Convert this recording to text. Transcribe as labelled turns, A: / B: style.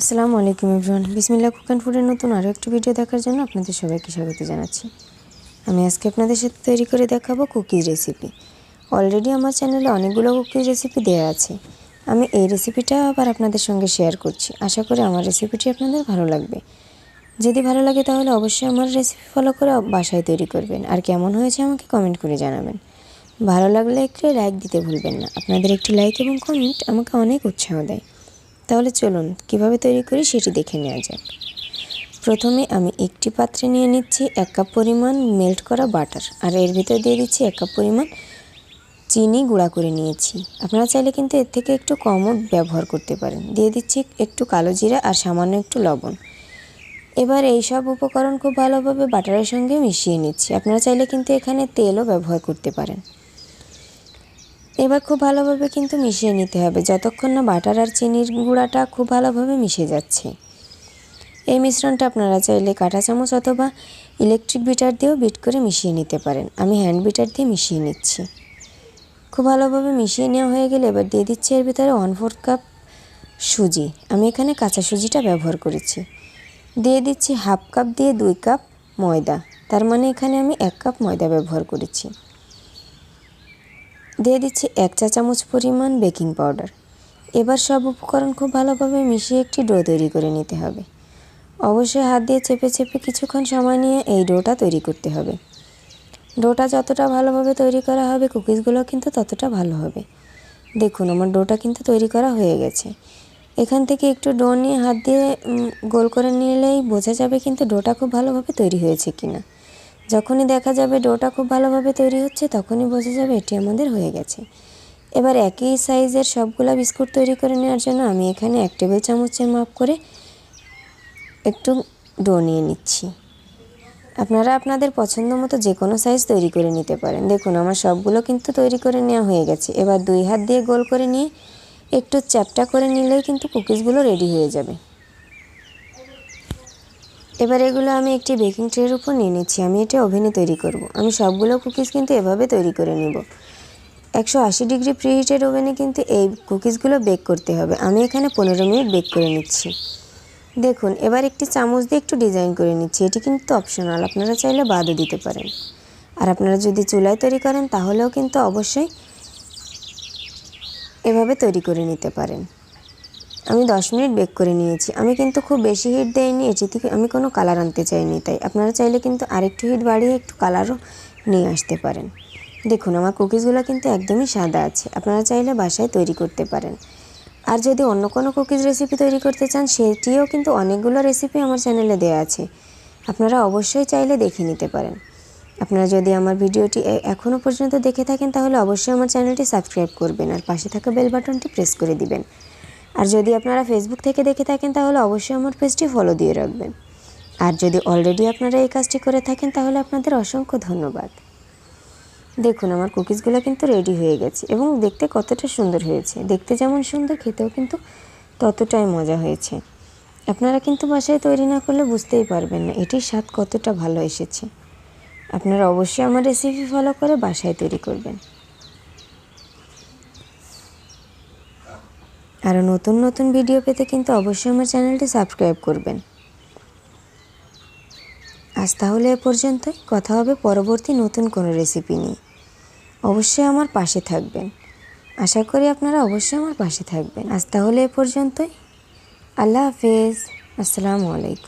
A: আসসালামু আলাইকুম everyone. Bismillah cook and ফুডের নতুন আরও একটি ভিডিও দেখার জন্য আপনাদের সবাইকে স্বাগত জানাচ্ছি। আমি আজকে আপনাদের সাথে তৈরি করে দেখাবো কুকিজ রেসিপি। অলরেডি আমার চ্যানেলে অনেকগুলো কুকিজ রেসিপি দেওয়া আছে। আমি এই রেসিপিটা আবার আপনাদের সঙ্গে শেয়ার করছি। আশা করি আমার রেসিপিটি আপনাদের ভালো লাগবে। যদি ভালো লাগে তাহলে অবশ্যই আমার রেসিপি ফলো করে বাসায় তৈরি করবেন। আর কেমন হয়েছে আমাকে কমেন্ট করে জানাবেন। ভালো লাগলে একটু লাইক দিতে ভুলবেন না। আপনাদের একটি লাইক এবং কমেন্ট আমাকে অনেক উৎসাহ দেয়। তাহলে চলুন, কীভাবে তৈরি করি সেটি দেখে নেওয়া যাক। প্রথমে আমি একটি পাত্রে নিয়ে নিচ্ছি এক কাপ পরিমাণ মেল্ট করা বাটার, আর এর ভিতর দিয়ে দিচ্ছি এক কাপ পরিমাণ চিনি গুঁড়া করে নিয়েছি। আপনারা চাইলে কিন্তু এর থেকে একটু কমও ব্যবহার করতে পারেন। দিয়ে দিচ্ছি একটু কালো জিরা আর সামান্য একটু লবণ। এবার এই সব উপকরণ খুব ভালোভাবে বাটারের সঙ্গে মিশিয়ে নিচ্ছি। আপনারা চাইলে কিন্তু এখানে তেলও ব্যবহার করতে পারেন। এবার খুব ভালোভাবে কিন্তু মিশিয়ে নিতে হবে। যতক্ষণ না বাটার আর চিনির গুঁড়াটা খুব ভালোভাবে মিশে যাচ্ছে। এই মিশ্রণটা আপনারা চাইলে কাঁটা চামচ অথবা ইলেকট্রিক বিটার দিয়েও বিট করে মিশিয়ে নিতে পারেন। আমি হ্যান্ড বিটার দিয়ে মিশিয়ে নিচ্ছি। খুব ভালোভাবে মিশিয়ে নেওয়া হয়ে গেলে এবার দিয়ে দিচ্ছি এর ভিতরে ওয়ান ফোর্থ কাপ সুজি। আমি এখানে কাঁচা সুজিটা ব্যবহার করেছি। দিয়ে দিচ্ছি হাফ কাপ দিয়ে দুই কাপ ময়দা। তার মানে এখানে আমি এক কাপ ময়দা ব্যবহার করেছি। দিয়ে দিচ্ছি এক চা চামচ পরিমাণ বেকিং পাউডার। এবার সব উপকরণ খুব ভালোভাবে মিশিয়ে একটি ডো তৈরি করে নিতে হবে। অবশ্যই হাত দিয়ে চেপে চেপে কিছুক্ষণ সময় নিয়ে এই ডোটা তৈরি করতে হবে। ডোটা যতটা ভালোভাবে তৈরি করা হবে, কুকিজগুলো কিন্তু ততটা ভালো হবে। দেখুন, আমার ডোটা কিন্তু তৈরি করা হয়ে গেছে। এখান থেকে একটু ডো নিয়ে হাত দিয়ে গোল করে নিলেই বোঝা যাবে কিন্তু ডোটা খুব ভালোভাবে তৈরি হয়েছে কিনা। যখনই দেখা যাবে ডোটা খুব ভালোভাবে তৈরি হচ্ছে, তখনই বোঝা যাবে এটি আমাদের হয়ে গেছে। এবার একই সাইজের সবগুলো বিস্কুট তৈরি করে নেওয়ার জন্য আমি এখানে এক টেবিল চামচের মাপ করে একটু ডো নিয়ে নিচ্ছি। আপনারা আপনাদের পছন্দ মতো যে কোনো সাইজ তৈরি করে নিতে পারেন। দেখুন, আমার সবগুলো কিন্তু তৈরি করে নেওয়া হয়ে গেছে। এবার দুই হাত দিয়ে গোল করে নিয়ে একটু চ্যাপটা করে নিলেই কিন্তু কুকিজগুলো রেডি হয়ে যাবে। এবার এগুলো আমি একটি বেকিং ট্রের উপর নিয়ে নিচ্ছি। আমি এটা ওভেনে তৈরি করব। আমি সবগুলো কুকিজ কিন্তু এভাবে তৈরি করে নিব। একশো আশি ডিগ্রি প্রিহিটেড ওভেনে কিন্তু এই কুকিজগুলো বেক করতে হবে। আমি এখানে পনেরো মিনিট বেক করে নিচ্ছি। দেখুন, এবার একটি চামচ দিয়ে একটু ডিজাইন করে নিচ্ছি। এটি কিন্তু অপশনাল। আপনারা চাইলে বাদও দিতে পারেন। আর আপনারা যদি চুলায় তৈরি করেন, তাহলেও কিন্তু অবশ্যই এভাবে তৈরি করে নিতে পারেন। আমি দশ মিনিট বেক করে নিয়েছি। আমি কিন্তু খুব বেশি হিট দেয়নি এটি থেকে আমি কোনো কালার আনতে চাইনি, তাই আপনারা চাইলে কিন্তু আরেকটু হিট বাড়িয়ে একটু কালারও নিয়ে আসতে পারেন। দেখুন, আমার কুকিজগুলো কিন্তু একদমই সাদা আছে, আপনারা চাইলে বাসায় তৈরি করতে পারেন। আর যদি অন্য কোনো কুকিজ রেসিপি তৈরি করতে চান, সেটিও কিন্তু অনেকগুলো রেসিপি আমার চ্যানেলে দেওয়া আছে। আপনারা অবশ্যই চাইলে দেখে নিতে পারেন। আপনারা যদি আমার ভিডিওটি এখনও পর্যন্ত দেখে থাকেন, তাহলে অবশ্যই আমার চ্যানেলটি সাবস্ক্রাইব করবেন আর পাশে থাকা বেল বাটনটি প্রেস করে দিবেন। আর যদি আপনারা ফেসবুক থেকে দেখে থাকেন, তাহলে অবশ্যই আমার পেজটি ফলো দিয়ে রাখবেন। আর যদি অলরেডি আপনারা এই কাজটি করে থাকেন, তাহলে আপনাদের অসংখ্য ধন্যবাদ। দেখুন, আমার কুকিজগুলো কিন্তু রেডি হয়ে গেছে এবং দেখতে কতটা সুন্দর হয়েছে। দেখতে যেমন সুন্দর, খেতেও কিন্তু ততটাই মজা হয়েছে। আপনারা কিন্তু বাসায় তৈরি না করলে বুঝতেই পারবেন না, এটির স্বাদ কতটা ভালো এসেছে। আপনারা অবশ্যই আমার রেসিপি ফলো করে বাসায় তৈরি করবেন। আরও নতুন নতুন ভিডিও পেতে কিন্তু অবশ্যই আমার চ্যানেলটি সাবস্ক্রাইব করবেন। আজ তাহলে এ পর্যন্তই। কথা হবে পরবর্তী নতুন কোনো রেসিপি নিয়ে। অবশ্যই আমার পাশে থাকবেন। আশা করি আপনারা অবশ্যই আমার পাশে থাকবেন। আজ তাহলে এ পর্যন্তই। আল্লাহ হাফেজ। আসসালামু আলাইকুম।